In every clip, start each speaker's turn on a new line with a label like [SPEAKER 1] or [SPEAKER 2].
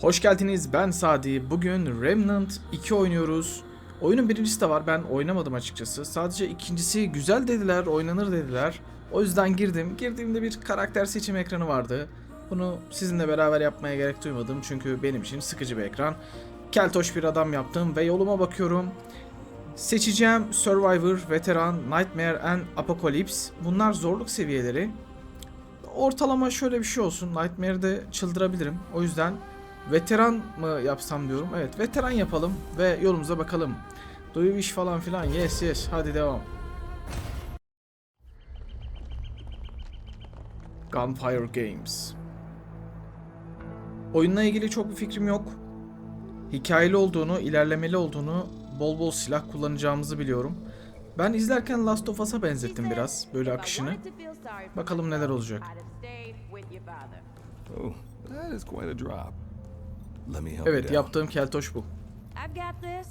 [SPEAKER 1] Hoş geldiniz ben Sadi. Bugün Remnant 2 oynuyoruz. Oyunun birincisi de var ben oynamadım açıkçası. Sadece ikincisi güzel dediler, oynanır dediler. O yüzden girdim. Girdiğimde bir karakter seçim ekranı vardı. Bunu sizinle beraber yapmaya gerek duymadım çünkü benim için sıkıcı bir ekran. Keltoş bir adam yaptım ve yoluma bakıyorum. Seçeceğim Survivor, Veteran, Nightmare and Apocalypse. Bunlar zorluk seviyeleri. Ortalama şöyle bir şey olsun. Nightmare'de çıldırabilirim. O yüzden veteran mı yapsam diyorum. Evet veteran yapalım ve yolumuza bakalım. Do you wish falan filan. Yes yes. Hadi devam. Gunfire Games. Oyunla ilgili çok bir fikrim yok. Hikayeli olduğunu, ilerlemeli olduğunu, bol bol silah kullanacağımızı biliyorum. Ben izlerken Last of Us'a benzettim biraz böyle akışını. Bakalım neler olacak.
[SPEAKER 2] Oh, that is quite a drop. Let me help you
[SPEAKER 1] Evet
[SPEAKER 2] down.
[SPEAKER 1] yaptığım keltoş bu.
[SPEAKER 3] I've got this.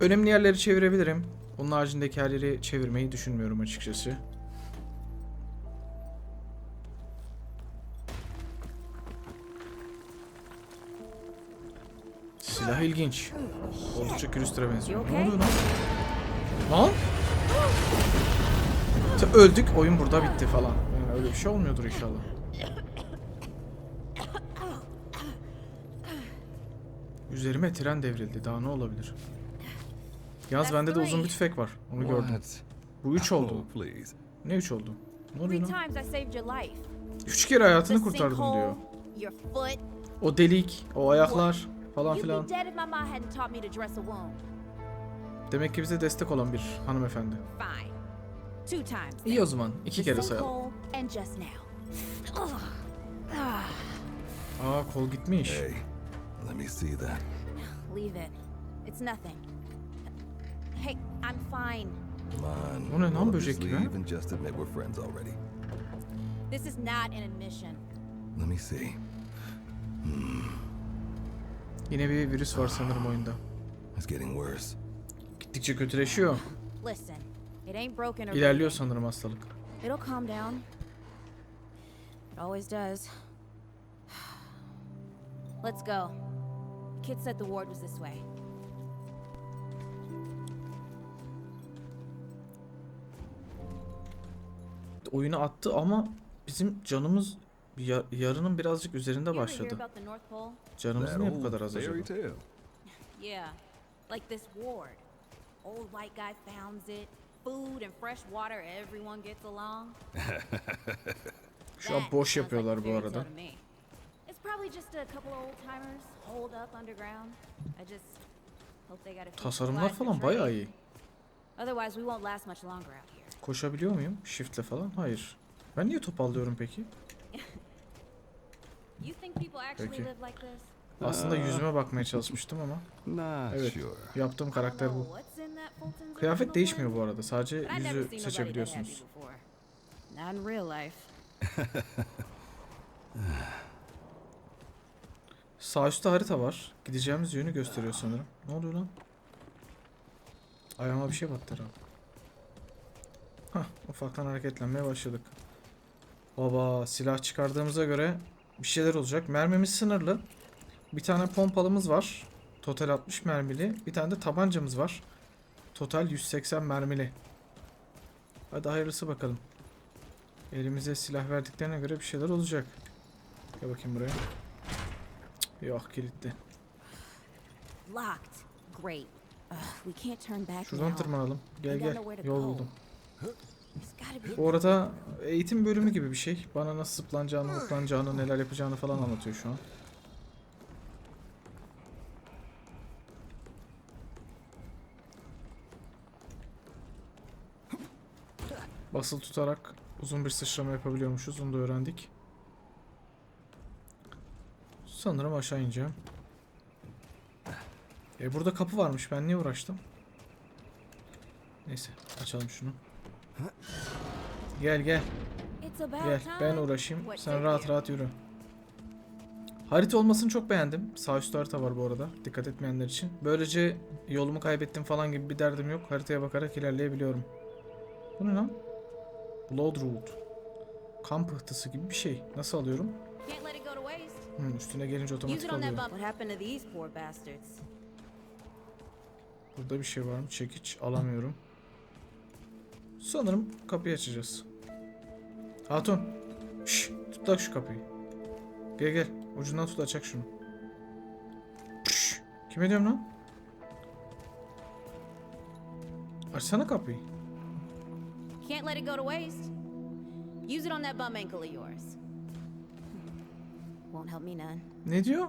[SPEAKER 1] Önemli yerleri çevirebilirim. Onun haricindeki her yeri çevirmeyi düşünmüyorum açıkçası. Silah ilginç. Oldukça külüstre benziyor. Ne oluyor lan? Lan? Öldük, oyun burada bitti falan. Öyle bir şey olmuyordur inşallah. Üzerime tren devrildi. Daha ne olabilir? Yalnız bende de uzun bir tüfek var. Onu gördüm.
[SPEAKER 2] What?
[SPEAKER 1] Bu 3 oldu.
[SPEAKER 2] Oh, please.
[SPEAKER 1] Ne 3 oldu? Ne oluyor lan? 3 kere hayatını kurtardım diyor. O delik, o ayaklar falan filan. Demek ki bize destek olan bir hanımefendi.
[SPEAKER 3] Fine. Two times.
[SPEAKER 1] İyi o zaman. iki kere sayalım.
[SPEAKER 3] and just now. Ugh. Ah,
[SPEAKER 1] Aa kol gitmiş.
[SPEAKER 2] Hey, let me see that.
[SPEAKER 3] leave it. It's nothing. Hey, I'm fine.
[SPEAKER 2] Come on.
[SPEAKER 1] O ne lan böcek gibi,
[SPEAKER 2] and just admit we're friends already.
[SPEAKER 3] This is not an admission.
[SPEAKER 2] Let me see.
[SPEAKER 1] Yine bir virüs var sanırım oyunda.
[SPEAKER 2] It's getting worse.
[SPEAKER 1] Gittikçe kötüleşiyor.
[SPEAKER 3] Listen, it ain't broken or
[SPEAKER 1] İlerliyor sanırım hastalık.
[SPEAKER 3] It'll calm down. It always does. Let's go. Kid said the ward was this way.
[SPEAKER 1] Oyunu attı ama bizim canımız ya- yarının birazcık üzerinde başladı. Canımız niye bu kadar az acaba?
[SPEAKER 3] Yeah, like this ward. Old white guy founds it. Food and fresh water, everyone gets along.
[SPEAKER 1] Şu an boş yapıyorlar bu arada.
[SPEAKER 3] tale to me. It's probably just a couple of old timers holed up underground. I just hope they got a few
[SPEAKER 1] Tasarımlar falan bayağı iyi.
[SPEAKER 3] Otherwise, we won't last much longer out here.
[SPEAKER 1] Koşabiliyor muyum? Shift'le falan? Hayır. Ben niye topallıyorum peki?
[SPEAKER 3] You think people actually
[SPEAKER 1] Peki. Aslında yüzüme bakmaya çalışmıştım ama Evet. yaptığım karakter bu. Kıyafet değişmiyor bu arada. Sadece yüzü seçebiliyorsunuz. Sağ üstte harita var. Gideceğimiz yönü gösteriyor sanırım. Ne oluyor lan? Ayağıma bir şey battı herhalde. Hah, ufaktan hareketlenmeye başladık. Baba, silah çıkardığımıza göre bir şeyler olacak. Mermimiz sınırlı. Bir tane pompalımız var. Total 60 mermili. Bir tane de tabancamız var. Total 180 mermili. Hadi hayırlısı bakalım. Elimize silah verdiklerine göre bir şeyler olacak. Gel bakayım buraya. Yok kilitli.
[SPEAKER 3] Locked. Great.
[SPEAKER 1] Şuradan tırmanalım. Gel gel. Yol buldum. Bu arada eğitim bölümü gibi bir şey. Bana nasıl zıplanacağını, zıplanacağını, neler yapacağını falan anlatıyor şu an. Basılı tutarak uzun bir sıçrama yapabiliyormuşuz. Onu da öğrendik. Sanırım aşağı ineceğim. E burada kapı varmış. Ben niye uğraştım? Neyse açalım şunu. Gel gel. Gel ben uğraşayım. Sen rahat rahat yürü. Harita olmasını çok beğendim. Sağ üstte harita var bu arada. Dikkat etmeyenler için. Böylece yolumu kaybettim falan gibi bir derdim yok. Haritaya bakarak ilerleyebiliyorum. Bu ne lan? Blood Road. kan pıhtısı gibi bir şey. Nasıl alıyorum? Hmm, üstüne gelince otomatik
[SPEAKER 3] bastards?
[SPEAKER 1] Burada bir şey var mı? Çekiç alamıyorum. Sanırım kapıyı açacağız. Hatun. Şş, tut lan şu kapıyı. Gel gel. Ucundan tut açak şunu. Şş, kime diyorum lan? Açsana kapıyı.
[SPEAKER 3] Can't let it go to waste. Use it on that bum ankle of yours. Won't help me none.
[SPEAKER 1] Ne diyor?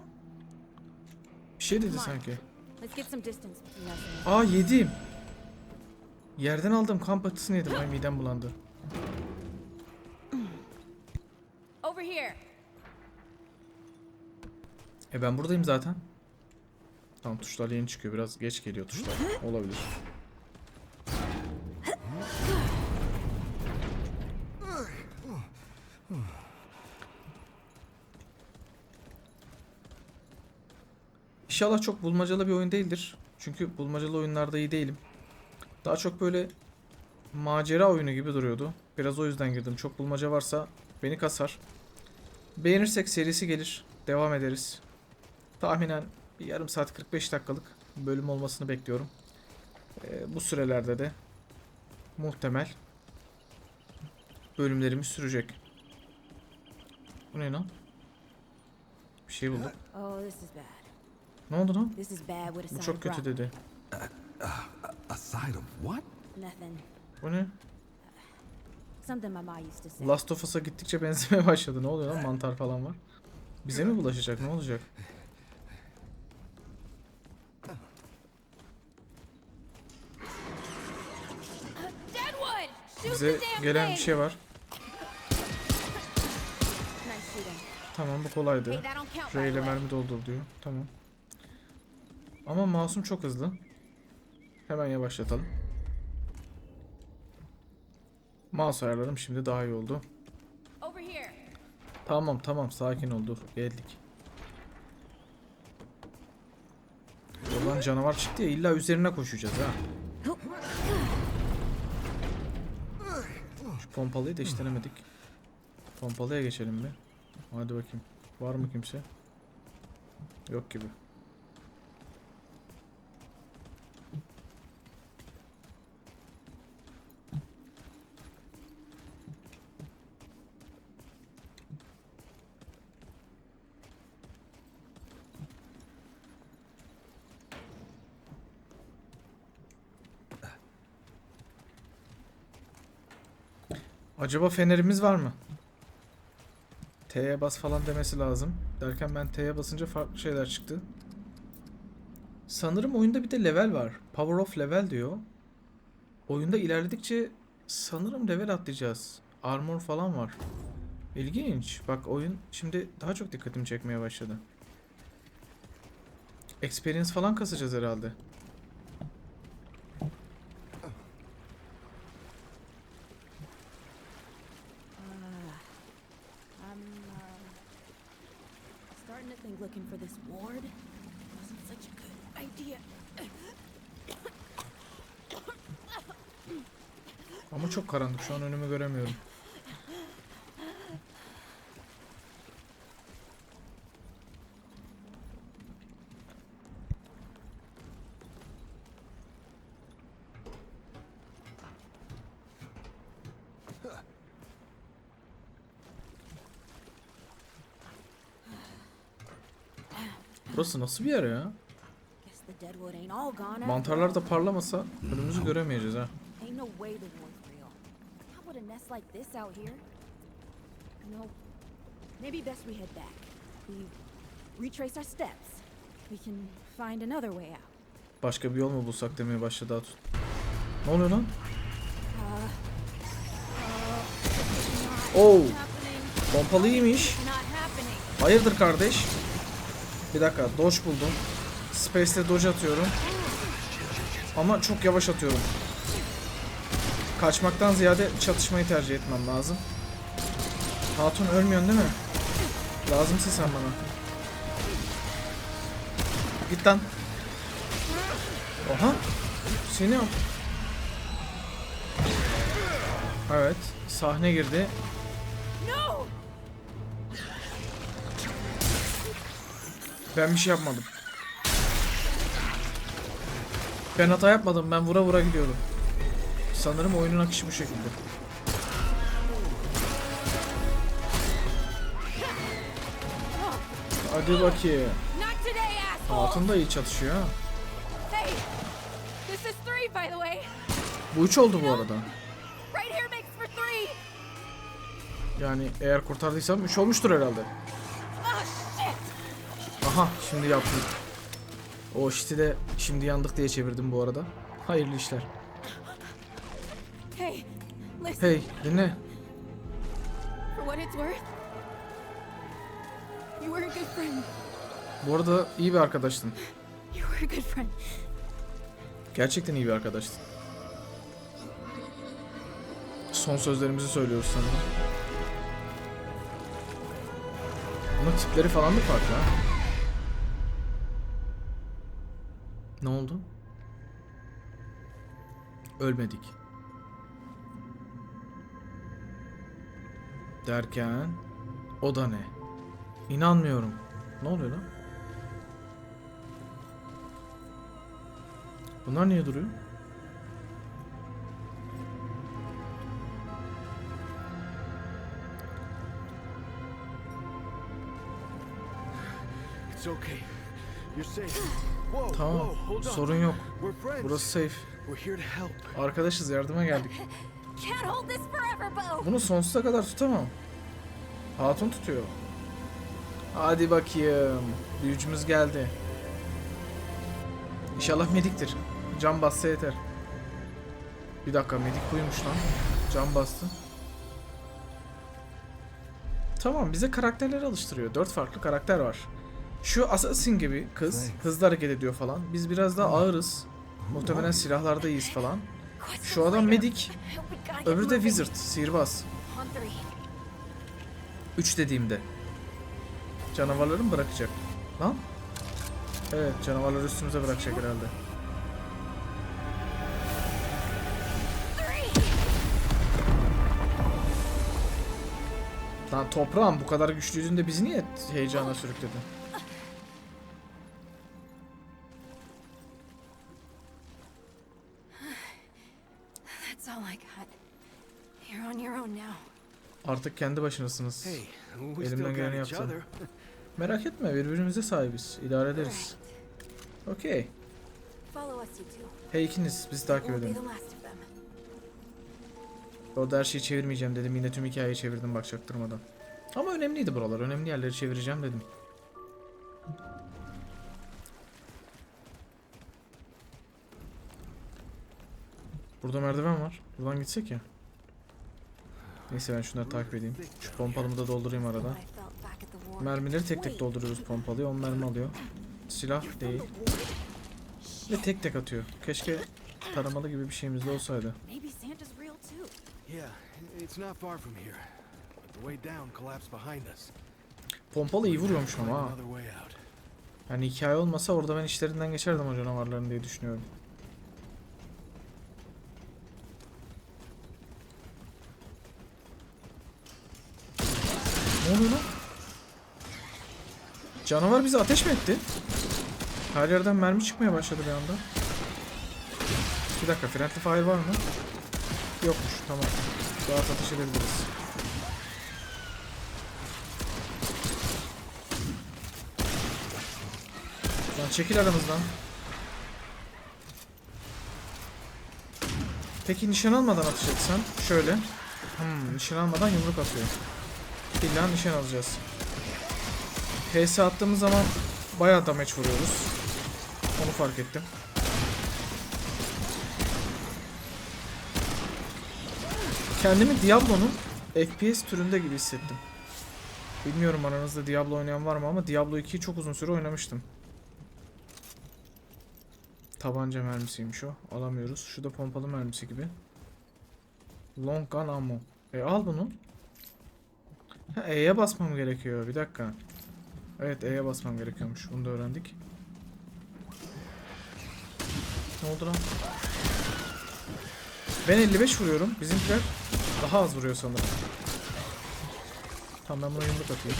[SPEAKER 1] Bir şey dedi sanki.
[SPEAKER 3] Let's get some distance between us.
[SPEAKER 1] Aa yedim. Yerden aldım kan patısını yedim. Ay midem bulandı.
[SPEAKER 3] Over here.
[SPEAKER 1] E ben buradayım zaten. Tamam tuşlar yeni çıkıyor. Biraz geç geliyor tuşlar. Olabilir. İnşallah çok bulmacalı bir oyun değildir. Çünkü bulmacalı oyunlarda iyi değilim. Daha çok böyle macera oyunu gibi duruyordu. Biraz o yüzden girdim. Çok bulmaca varsa beni kasar. Beğenirsek serisi gelir. Devam ederiz. Tahminen bir yarım saat 45 dakikalık bölüm olmasını bekliyorum. Ee, bu sürelerde de muhtemel bölümlerimiz sürecek. Bu ne lan? Bir şey bulduk.
[SPEAKER 3] Oh, this is bad.
[SPEAKER 1] Ne oldu lan?
[SPEAKER 3] This is bad with a
[SPEAKER 1] Bu çok kötü dedi.
[SPEAKER 2] A side of what?
[SPEAKER 3] Nothing.
[SPEAKER 1] Bu ne?
[SPEAKER 3] Something my ma used to say.
[SPEAKER 1] Last of Us'a gittikçe benzemeye başladı. Ne oluyor lan? Mantar falan var. Bize mi bulaşacak? Ne olacak? Bize gelen bir şey var. Tamam bu kolaydı.
[SPEAKER 3] The
[SPEAKER 1] ile mermi doldur diyor. Tamam. Ama masum çok hızlı. Hemen yavaşlatalım. Mouse ayarlarım şimdi daha iyi oldu. Tamam tamam sakin ol dur geldik. Oradan canavar çıktı ya illa üzerine koşacağız ha. Şu pompalıyı da hiç denemedik. Pompalıya geçelim bir. Hadi bakayım. Var mı kimse? Yok gibi. Acaba fenerimiz var mı? T'ye bas falan demesi lazım. Derken ben T'ye basınca farklı şeyler çıktı. Sanırım oyunda bir de level var. Power of level diyor. Oyunda ilerledikçe sanırım level atlayacağız. Armor falan var. İlginç. Bak oyun şimdi daha çok dikkatimi çekmeye başladı. Experience falan kasacağız herhalde.
[SPEAKER 3] I'm uh, starting to think looking for this ward wasn't such a good idea.
[SPEAKER 1] Karanlık. Şu an önümü göremiyorum. Burası nasıl bir yer ya? Mantarlar da parlamasa önümüzü göremeyeceğiz ha.
[SPEAKER 3] Ain't no way the ward's real. How would a nest like this out here? Know, maybe best we head back. We retrace our steps. We can find another way out.
[SPEAKER 1] Başka bir yol mu bulsak demeye başladı Atun. Ne oluyor lan?
[SPEAKER 3] Happening.
[SPEAKER 1] pompalı iyiymiş. Hayırdır kardeş? Bir dakika, dodge buldum. Space'te dodge atıyorum. Ama çok yavaş atıyorum. Kaçmaktan ziyade çatışmayı tercih etmem lazım. Hatun ölmüyorsun değil mi? Lazımsın sen bana. Git lan. Oha. Seni al. Evet. Sahne girdi. Ben bir şey yapmadım. Ben hata yapmadım. Ben vura vura gidiyordum. Sanırım oyunun akışı bu şekilde. Hadi bakayım. Hatun da iyi çatışıyor ha. Bu üç oldu bu arada. Yani eğer kurtardıysam 3 olmuştur herhalde.
[SPEAKER 3] Oh!
[SPEAKER 1] Aha şimdi yaptım. O shit'i de şimdi yandık diye çevirdim bu arada. Hayırlı işler.
[SPEAKER 3] Hey, listen,
[SPEAKER 1] Hey dinle.
[SPEAKER 3] for what it's worth, you were a good friend.
[SPEAKER 1] Bu arada iyi bir arkadaştın.
[SPEAKER 3] You were a good friend.
[SPEAKER 1] Gerçekten iyi bir arkadaştın. Son sözlerimizi söylüyoruz sanırım. Bunun tipleri falan da farklı ha. Ne oldu? Ölmedik. Derken o da ne? İnanmıyorum. Ne oluyor lan? Bunlar niye duruyor? Tamam. Sorun yok. Burası safe. Arkadaşız yardıma geldik.
[SPEAKER 3] Can't hold this forever, Bo!
[SPEAKER 1] Bunu sonsuza kadar tutamam. Hatun tutuyor. Hadi bakayım. Büyücümüz geldi. İnşallah mediktir. Can bassa yeter. Bir dakika medik buymuş lan. Can bastı. Tamam bize karakterleri alıştırıyor. Dört farklı karakter var. Şu Assassin gibi kız hızlı hareket ediyor falan. Biz biraz daha ağırız. Muhtemelen silahlarda iyiyiz falan. Şu adam medik. Öbürü de Wizard, sihirbaz. 3 dediğimde. Canavarları mı bırakacak? Lan? Evet canavarları üstümüze bırakacak herhalde. Lan toprağım bu kadar güçlüydün de bizi niye heyecana sürükledin? Artık kendi başınasınız.
[SPEAKER 4] Hey, we
[SPEAKER 1] Elimden
[SPEAKER 4] still
[SPEAKER 1] geleni
[SPEAKER 4] got each
[SPEAKER 1] yaptım.
[SPEAKER 4] other.
[SPEAKER 1] Merak etme birbirimize sahibiz. İdare ederiz. Okey.
[SPEAKER 3] Follow us, you two.
[SPEAKER 1] Hey ikiniz bizi takip edin. Orada her şeyi çevirmeyeceğim dedim. Yine tüm hikayeyi çevirdim bak çaktırmadan. Ama önemliydi buralar. Önemli yerleri çevireceğim dedim. Burada merdiven var. Buradan gitsek ya. Neyse ben şunları takip edeyim. Şu pompalımı da doldurayım arada. Mermileri tek tek dolduruyoruz pompalıyı. 10 mermi alıyor. Silah değil. Ve tek tek atıyor. Keşke taramalı gibi bir şeyimiz de olsaydı. Pompalı iyi vuruyormuş ama ha. Yani hikaye olmasa orada ben işlerinden geçerdim o canavarların diye düşünüyorum. Oluyor? Canavar bizi ateş mi etti? Her yerden mermi çıkmaya başladı bir anda. Bir dakika friendly fire var mı? Yokmuş tamam. Rahat ateş edebiliriz. Lan çekil aramızdan. Peki nişan almadan etsen şöyle. Hmm, nişan almadan yumruk atıyor. İlla nişan alacağız. HS attığımız zaman bayağı damage vuruyoruz. Onu fark ettim. Kendimi Diablo'nun FPS türünde gibi hissettim. Bilmiyorum aranızda Diablo oynayan var mı ama Diablo 2'yi çok uzun süre oynamıştım. Tabanca mermisiymiş o. Alamıyoruz. Şu da pompalı mermisi gibi. Long gun ammo. E al bunu. E'ye basmam gerekiyor. Bir dakika. Evet E'ye basmam gerekiyormuş. Bunu da öğrendik. Ne oldu lan? Ben 55 vuruyorum. Bizimkiler daha az vuruyor sanırım. Tamam ben buna yumruk atayım.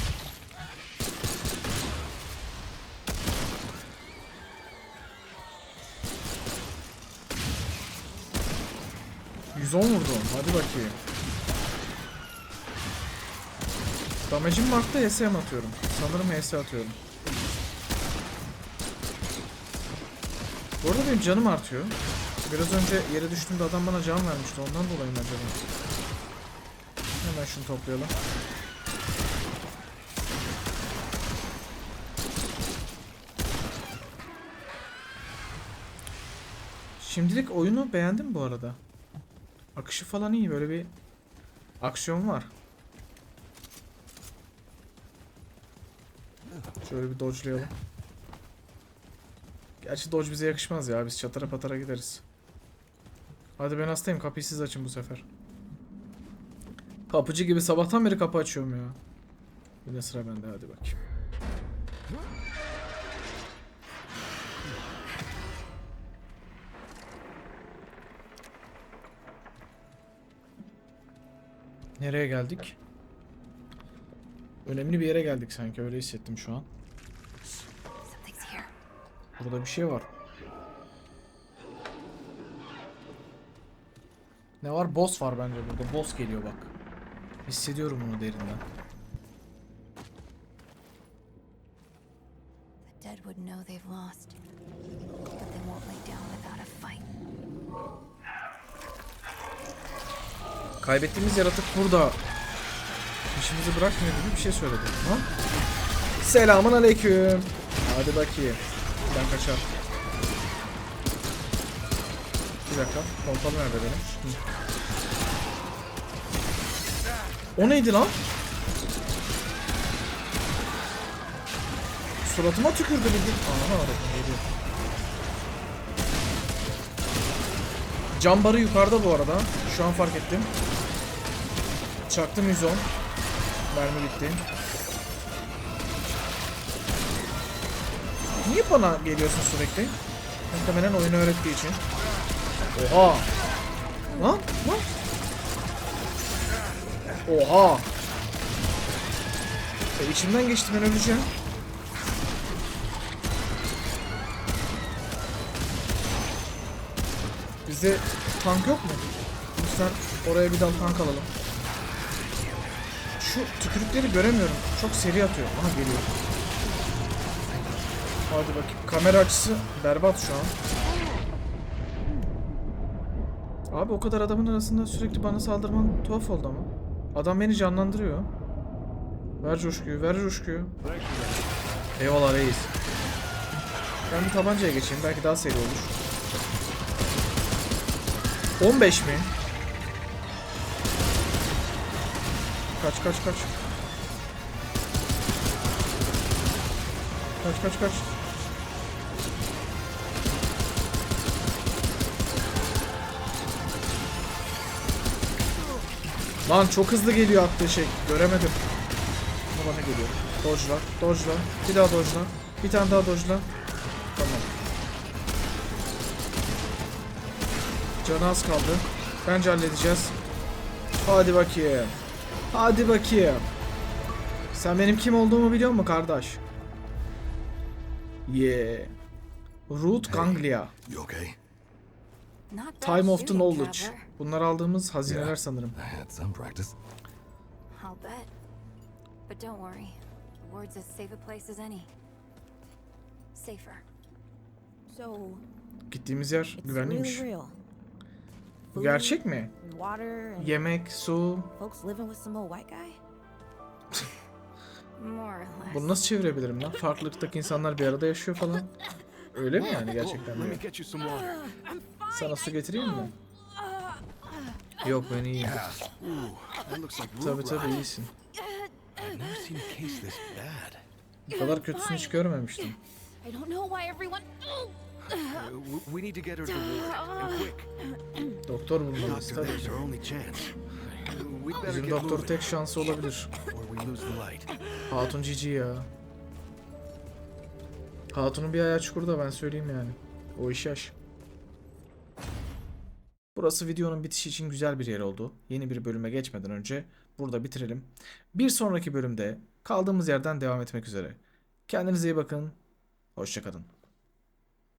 [SPEAKER 1] Yüz on vurdum. Hadi bakayım. Damage'im markta HSM atıyorum. Sanırım HS atıyorum. Bu arada benim canım artıyor. Biraz önce yere düştüğümde adam bana can vermişti. Ondan dolayı mı acaba? Hemen şunu toplayalım. Şimdilik oyunu beğendim bu arada. Akışı falan iyi. Böyle bir aksiyon var. Şöyle bir dodge'layalım. Gerçi dodge bize yakışmaz ya. Biz çatara patara gideriz. Hadi ben hastayım. Kapıyı siz açın bu sefer. Kapıcı gibi sabahtan beri kapı açıyorum ya. Yine sıra bende. Hadi bakayım. Nereye geldik? Önemli bir yere geldik sanki. Öyle hissettim şu an. Burada bir şey var. Ne var? Boss var bence burada. Boss geliyor bak. Hissediyorum bunu derinden.
[SPEAKER 5] The dead would know they've lost, but they won't lay down without a fight.
[SPEAKER 1] Kaybettiğimiz yaratık burada. İşimizi bırakmıyor gibi bir şey söyledi. Ha? Selamun aleyküm. Hadi bakayım. Ben kaçar. Bir dakika. Pompalı nerede benim? Hı. O neydi lan? Suratıma tükürdü bildiğin. Aha geliyor. Cam barı yukarıda bu arada. Şu an fark ettim. Çaktım 110. Mermi gitti. Niye bana geliyorsun sürekli? Muhtemelen oyunu öğrettiği için. Oha! Lan! Lan! Oha! E, içimden geçti ben öleceğim. Bizde tank yok mu? Lütfen oraya bir dal tank alalım. Şu tükürükleri göremiyorum. Çok seri atıyor. Aha geliyor. Hadi bakayım. Kamera açısı berbat şu an. Abi o kadar adamın arasında sürekli bana saldırman tuhaf oldu ama. Adam beni canlandırıyor. Ver coşkuyu, ver coşkuyu. Eyvallah reis. Ben bir tabancaya geçeyim. Belki daha seri olur. 15 mi? Kaç kaç kaç. Kaç kaç kaç. Lan çok hızlı geliyor attığı şey. Göremedim. Ama bana geliyor. Dodge'la, dodge'la. Bir daha dodge'la. Bir tane daha dodge'la. Tamam. Canı az kaldı. Bence halledeceğiz. Hadi bakayım. Hadi bakayım. Sen benim kim olduğumu biliyor musun kardeş? Yeah. Root Ganglia.
[SPEAKER 2] You okay?
[SPEAKER 1] Time of the Knowledge. Bunlar aldığımız hazineler sanırım.
[SPEAKER 2] I had some practice.
[SPEAKER 5] I'll bet. But don't worry. The ward's as safe a place as any. Safer.
[SPEAKER 3] So,
[SPEAKER 1] Gittiğimiz yer
[SPEAKER 3] it's
[SPEAKER 1] güvenliymiş.
[SPEAKER 3] really real.
[SPEAKER 1] Bu gerçek mi?
[SPEAKER 3] Water and
[SPEAKER 1] Yemek, su.
[SPEAKER 3] folks living with some old white guy?
[SPEAKER 5] More or less.
[SPEAKER 1] Bunu nasıl çevirebilirim lan? Farklılıktaki insanlar bir arada yaşıyor falan. Öyle mi yani gerçekten
[SPEAKER 4] Let me
[SPEAKER 1] diyor.
[SPEAKER 4] get you some water.
[SPEAKER 1] Sana su getireyim mi? Yok ben iyiyim. Tabi tabi iyisin.
[SPEAKER 4] I've never seen a case this bad.
[SPEAKER 1] Bu kadar kötüsünü hiç görmemiştim.
[SPEAKER 3] I don't know why everyone.
[SPEAKER 4] Uh, w- we need to get her to the ward, and quick.
[SPEAKER 1] Doktor bulmalıyız tabii Bizim doktor tek şansı olabilir. Hatun cici ya. Hatunun bir ayağı çukurda ben söyleyeyim yani. O iş yaş. Burası videonun bitişi için güzel bir yer oldu. Yeni bir bölüme geçmeden önce burada bitirelim. Bir sonraki bölümde kaldığımız yerden devam etmek üzere. Kendinize iyi bakın. Hoşçakalın.